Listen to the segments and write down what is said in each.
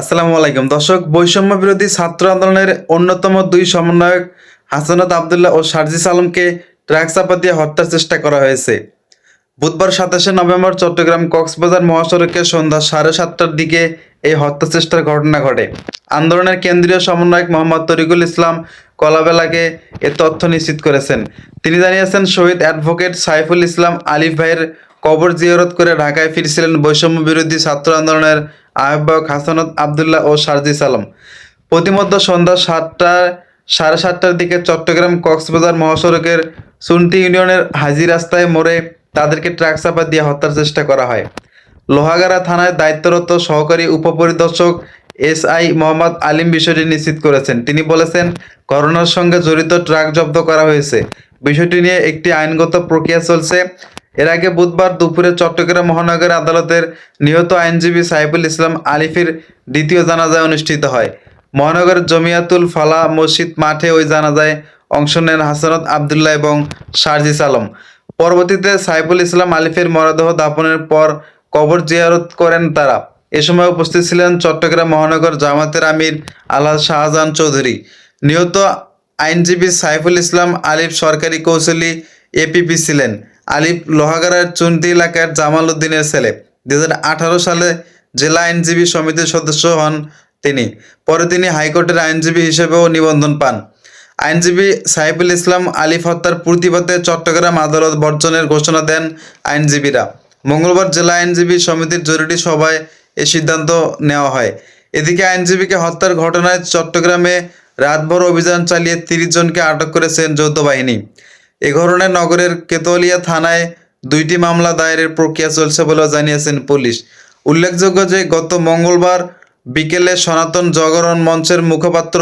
আসসালামু আলাইকুম। দর্শক বৈষম্য বিরোধী ছাত্র আন্দোলনের অন্যতম দুই সমন্বয়ক হাসানাত আবদুল্লাহ ও শারজিস আলমকে ট্রাক চাপা দিয়ে হত্যার চেষ্টা করা হয়েছে। বুধবার সাতাশে নভেম্বর চট্টগ্রাম কক্সবাজার মহাসড়কে সন্ধ্যা সাড়ে সাতটার দিকে এই হত্যা চেষ্টার ঘটনা ঘটে। আন্দোলনের কেন্দ্রীয় সমন্বয়ক মোহাম্মদ তরিকুল ইসলাম কলাবেলাকে এ তথ্য নিশ্চিত করেছেন। তিনি জানিয়েছেন, শহীদ অ্যাডভোকেট সাইফুল ইসলাম আলিফ ভাইয়ের কবর জিয়ারত করে ঢাকায় ফিরছিলেন বৈষম্য বিরোধী ছাত্র আন্দোলনের আহ্বায়ক হাসানত আবদুল্লাহ ও শারজিস আলম প্রতিমধ্য সন্ধ্যা সাতটা সাড়ে সাতটার দিকে চট্টগ্রাম কক্সবাজার মহাসড়কের সুন্টি ইউনিয়নের হাজি রাস্তায় মোড়ে তাদেরকে ট্রাক চাপা দিয়ে হত্যার চেষ্টা করা হয়। লোহাগাড়া থানায় দায়িত্বরত সহকারী উপপরিদর্শক এস আই মোহাম্মদ আলিম বিষয়টি নিশ্চিত করেছেন। তিনি বলেছেন ঘটনার সঙ্গে জড়িত ট্রাক জব্দ করা হয়েছে। বিষয়টি নিয়ে একটি আইনগত প্রক্রিয়া চলছে। এর আগে বুধবার দুপুরে চট্টগ্রাম মহানগর আদালতের নিহত আইনজীবী সাইফুল ইসলাম আলিফের দ্বিতীয় জানাজায় অনুষ্ঠিত হয়। মহানগর জমিয়াতুল ফালা মসজিদ মাঠে ওই জানাজায় অংশ নেন হাসানত আবদুল্লাহ এবং শারজিস আলম। পরবর্তীতে সাইফুল ইসলাম আলিফের মরদেহ দাপনের পর কবর জিয়ারত করেন তারা। এ সময় উপস্থিত ছিলেন চট্টগ্রাম মহানগর জামাতের আমির আলহাজ শাহজাহান চৌধুরী। নিহত আইনজীবী সাইফুল ইসলাম আলিফ সরকারি কৌশলী এপিপি ছিলেন। আলিফ লোহাগাড়ার চুন্তি এলাকার জামাল উদ্দিনের ছেলে। দু হাজার আঠারো সালে জেলা আইনজীবী সমিতির সদস্য হন তিনি। পরে তিনি হাইকোর্টের আইনজীবী হিসেবেও নিবন্ধন পান। আইনজীবী সাইফুল ইসলাম আলিফ হত্যার প্রতিবাদে চট্টগ্রাম আদালত বর্জনের ঘোষণা দেন আইনজীবীরা। মঙ্গলবার জেলা আইনজীবী সমিতির জরুরি সভায় এ সিদ্ধান্ত নেওয়া হয়। এদিকে আইনজীবীকে হত্যার ঘটনায় চট্টগ্রামে রাতভর অভিযান চালিয়ে তিরিশ জনকে আটক করেছেন যৌথ বাহিনী। এ ঘটনায় নগরের কেতলিয়া থানায় দুইটি মামলা দায়েরের প্রক্রিয়া চলছে বলেও জানিয়েছেন পুলিশ। উল্লেখযোগ্য যে, গত মঙ্গলবার বিকেলে সনাতন জাগরণ মঞ্চের মুখপাত্র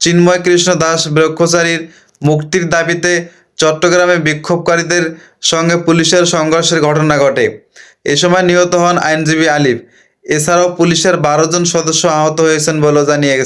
চিন্ময় কৃষ্ণ দাস ব্রহ্মচারীর মুক্তির দাবিতে চট্টগ্রামে বিক্ষোভকারীদের সঙ্গে পুলিশের সংঘর্ষের ঘটনা ঘটে। এ সময় নিহত হন আইনজীবী আলিফ। এছাড়াও পুলিশের বারো জন সদস্য আহত হয়েছেন বলেও জানিয়ে